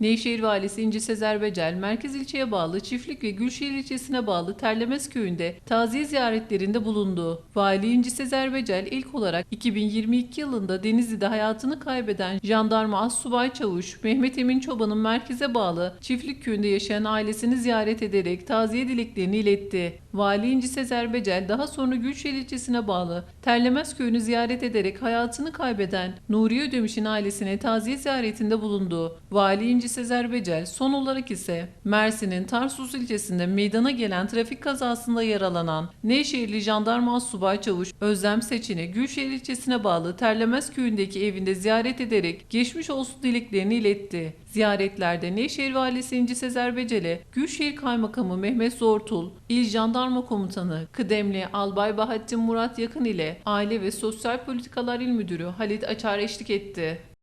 Nevşehir Valisi İnci Sezer Becel, merkez ilçeye bağlı Çiftlik ve Gülşehir ilçesine bağlı Terlemez köyünde taziye ziyaretlerinde bulundu. Vali İnci Sezer Becel ilk olarak 2022 yılında Denizli'de hayatını kaybeden jandarma Assubay Çavuş Mehmet Emin Çoban'ın merkeze bağlı Çiftlik köyünde yaşayan ailesini ziyaret ederek taziye dileklerini iletti. Vali İnci Sezer Becel daha sonra Gülşehir ilçesine bağlı Terlemez köyünü ziyaret ederek hayatını kaybeden Nuriye Ödemiş'in ailesine taziye ziyaretinde bulundu. Vali İnci Sezer Becel son olarak ise Mersin'in Tarsus ilçesinde meydana gelen trafik kazasında yaralanan Nevşehirli jandarma subay çavuş Özlem Seçin'i Gülşehir ilçesine bağlı Terlemez köyündeki evinde ziyaret ederek geçmiş olsun dileklerini iletti. Ziyaretlerde Nevşehir Valisi İnci Sezer Becel'e, Gülşehir Kaymakamı Mehmet Zortul, İl Jandarma Komutanı Kıdemli Albay Bahattin Murat Yakın ile Aile ve Sosyal Politikalar İl Müdürü Halit Açar eşlik etti.